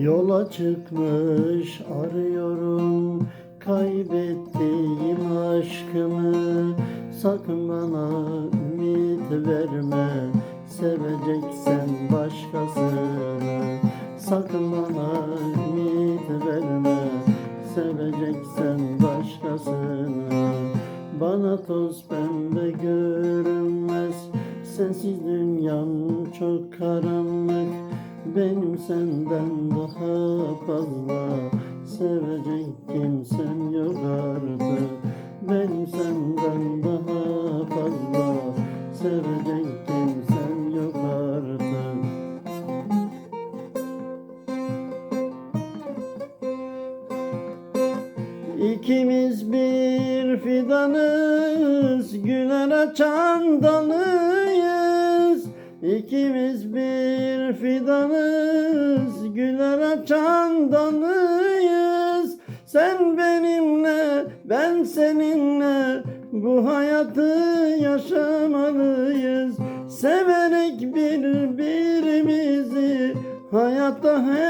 Yola çıkmış arıyorum kaybettiğim aşkımı. Sakın bana ümit verme seveceksen başkasını. Sakın bana ümit verme seveceksen başkasını. Bana toz pembe görünmez sensiz dünyam çok karanlık. Benim senden daha fazla sevecek kimsem yok artık Benim senden daha fazla sevecek kimsem yok artık İkimiz bir fidanız, güler açan dalıyız. İkimiz bir fidanız, güler açan dalıyız. Sen benimle, ben seninle bu hayatı yaşamalıyız. Severek birbirimizi hayatta hep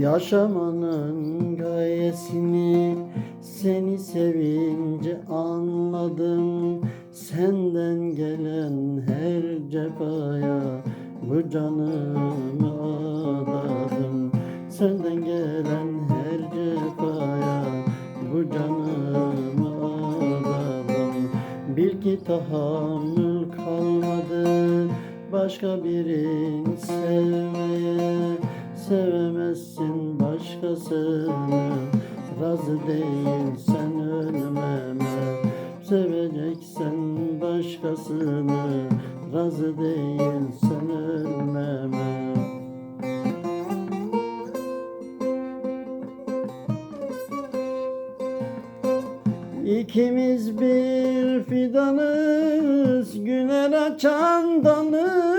Yaşamanın gayesini seni sevince anladım. Senden gelen her cefaya bu canımı adadım. Senden gelen her cefaya bu canımı adadım. Bil ki tahammül kalmadı başka birini sevmeye Sevemezsin başkasını. Razı değilsen ölmeme. Seveceksen başkasını. Razı değilsen ölmeme. İkimiz bir fidanız, güler açan dalıyız.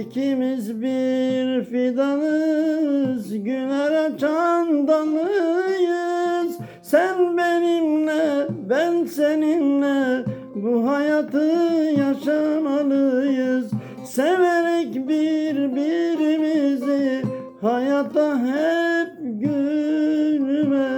İkimiz bir fidanız, güler açan dalıyız. Sen benimle, ben seninle bu hayatı yaşamalıyız. Severek birbirimizi hayata hep gülüme.